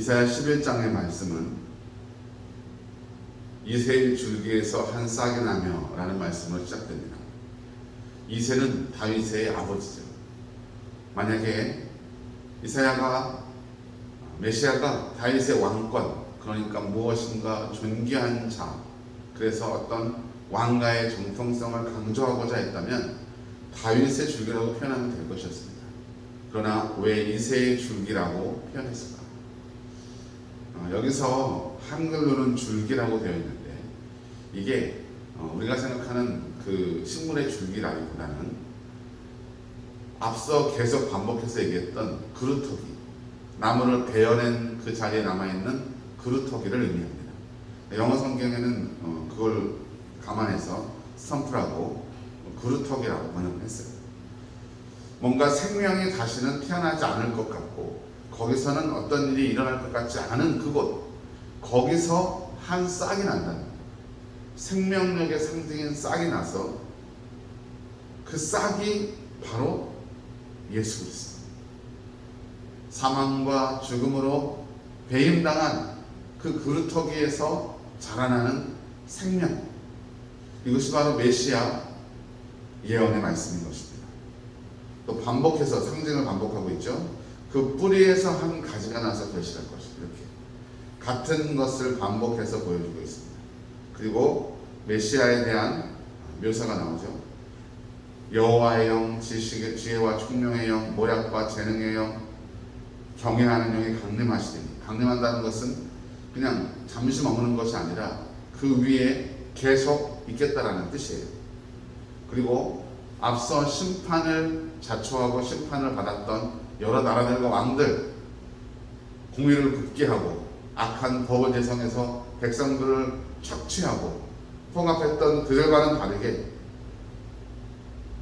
이사야 11장의 말씀은 이세의 줄기에서 한 싹이 나며 라는 말씀으로 시작됩니다. 이세는 다윗의 아버지죠. 만약에 이사야가 메시아가 다윗의 왕권 그러니까 무엇인가 존귀한 자 그래서 어떤 왕가의 정통성을 강조하고자 했다면 다윗의 줄기라고 표현하면 될 것이었습니다. 그러나 왜 이세의 줄기라고 표현했을까? 어, 여기서 한글로는 줄기라고 되어 있는데 이게 어, 우리가 생각하는 그 식물의 줄기라기보다는 앞서 계속 반복해서 얘기했던 그루터기 나무를 베어낸 그 자리에 남아있는 그루터기를 의미합니다. 영어 성경에는 어, 그걸 감안해서 스탬프라고 그루터기라고 번역을 했어요. 뭔가 생명이 다시는 태어나지 않을 것 같고 거기서는 어떤 일이 일어날 것 같지 않은 그곳 거기서 한 싹이 거예요. 생명력의 상징인 싹이 나서 그 싹이 바로 예수 그리스도 사망과 죽음으로 배임당한 그 그루터기에서 자라나는 생명 이것이 바로 메시아 예언의 말씀인 것입니다. 또 반복해서 상징을 반복하고 있죠. 그 뿌리에서 한 가지가 나서 결실할 것이다. 이렇게 같은 것을 반복해서 보여주고 있습니다. 그리고 메시아에 대한 묘사가 나오죠. 여호와의 영, 지식의 지혜와 총명의 영, 모략과 재능의 영, 경외하는 영이 강림하시리니 강림한다는 것은 그냥 잠시 머무는 것이 아니라 그 위에 계속 있겠다라는 뜻이에요. 그리고 앞서 심판을 자초하고 심판을 받았던 여러 나라들과 왕들 공의를 굳게 하고 악한 법을 제성해서 백성들을 착취하고 통합했던 그들과는 다르게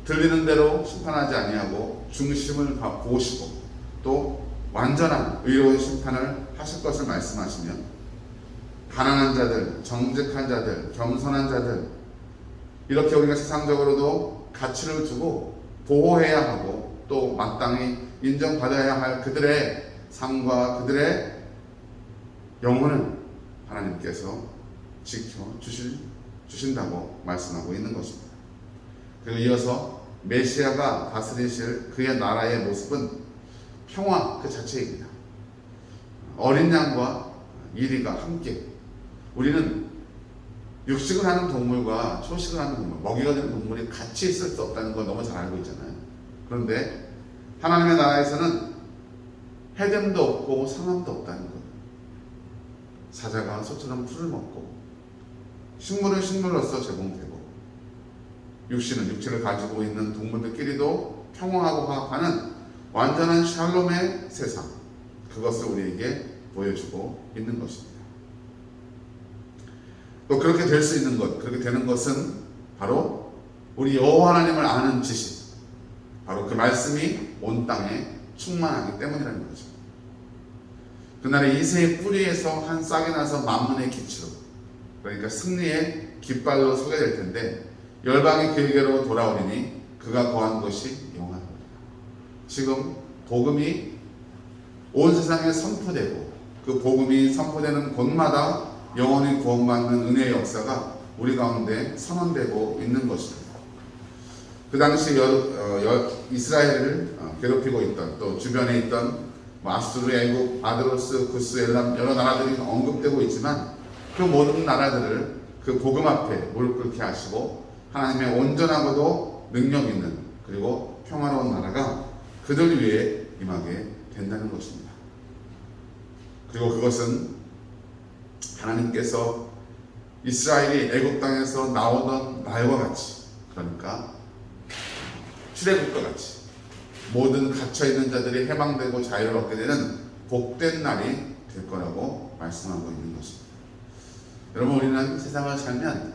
들리는 대로 심판하지 아니하고 중심을 보시고 또 완전한 의로운 심판을 하실 것을 말씀하시며 가난한 자들, 정직한 자들, 겸손한 자들 이렇게 우리가 세상적으로도 가치를 두고 보호해야 하고 또 마땅히 인정받아야 할 그들의 삶과 그들의 영혼을 하나님께서 지켜 주실 주신다고 말씀하고 있는 것입니다. 그리고 이어서 메시아가 다스리실 그의 나라의 모습은 평화 그 자체입니다. 어린 양과 이리가 함께 우리는 육식을 하는 동물과 초식을 하는 동물, 먹이가 되는 동물이 같이 있을 수 없다는 걸 너무 잘 알고 있잖아요. 그런데 하나님의 나라에서는 해됨도 없고 상함도 없다는 것. 사자가 소처럼 풀을 먹고 식물은 식물로서 제공되고 육신은 육체를 가지고 있는 동물들끼리도 평화하고 화합하는 완전한 샬롬의 세상 그것을 우리에게 보여주고 있는 것입니다. 또 그렇게 될 수 있는 것, 그렇게 되는 것은 바로 우리 여호와 하나님을 아는 지식, 바로 그 말씀이 온 땅에 충만하기 때문이라는 거죠. 그날의 이세의 뿌리에서 한 싹이 나서 만문의 기치로, 그러니까 승리의 깃발로 서게 될 텐데 열방이 그에게로 돌아오리니 그가 거한 것이 영원하리라. 지금 복음이 온 세상에 선포되고 그 복음이 선포되는 곳마다 영원히 구원받는 은혜의 역사가 우리 가운데 선언되고 있는 것입니다. 그 당시 여, 어, 여, 이스라엘을 어, 괴롭히고 있던 또 주변에 있던 뭐 아수르, 애국, 아드로스, 구스, 엘람 여러 나라들이 언급되고 있지만 그 모든 나라들을 그 복음 앞에 무릎 꿇게 하시고 하나님의 온전하고도 능력 있는 그리고 평화로운 나라가 그들 위해 임하게 된다는 것입니다. 그리고 그것은 하나님께서 이스라엘이 애굽 땅에서 나오던 날과 같이 그러니까 출애굽과 같이 모든 갇혀 있는 자들이 해방되고 자유를 얻게 되는 복된 날이 될 거라고 말씀하고 있는 것입니다. 여러분 우리는 세상을 살면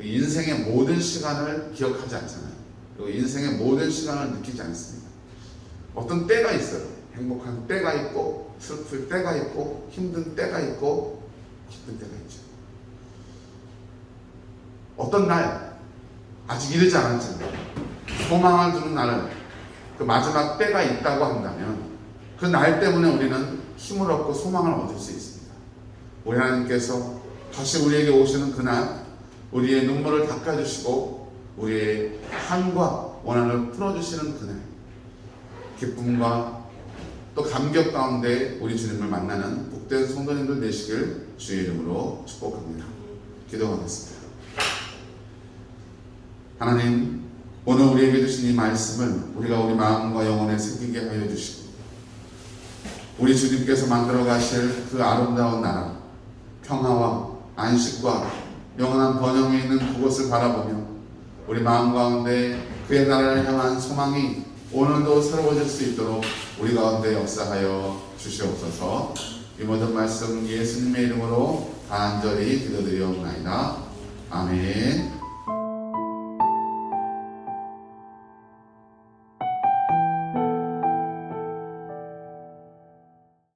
인생의 모든 시간을 기억하지 않잖아요. 그리고 인생의 모든 시간을 느끼지 않습니다. 어떤 때가 있어요. 행복한 때가 있고 슬플 때가 있고 힘든 때가 있고 기쁜 때가 있죠. 어떤 날 아직 이르지 않았잖아요. 소망을 주는 날은 그 마지막 때가 있다고 한다면 그 날 때문에 우리는 힘을 얻고 소망을 얻을 수 있습니다. 우리 하나님께서 다시 우리에게 오시는 그날 우리의 눈물을 닦아주시고 우리의 한과 원한을 풀어주시는 그날 기쁨과 또 감격 가운데 우리 주님을 만나는 복된 성도님들 되시길 주의 이름으로 축복합니다. 기도하겠습니다. 하나님 오늘 우리에게 주신 이 말씀을 우리가 우리 마음과 영혼에 새기게 하여 주시고 우리 주님께서 만들어 가실 그 아름다운 나라 평화와 안식과 영원한 번영에 있는 그곳을 바라보며 우리 마음 가운데 그의 나라를 향한 소망이 오늘도 새로워질 수 있도록 우리 가운데 역사하여 주시옵소서. 이 모든 말씀 예수님의 이름으로 간절히 기도드리옵나이다. 아멘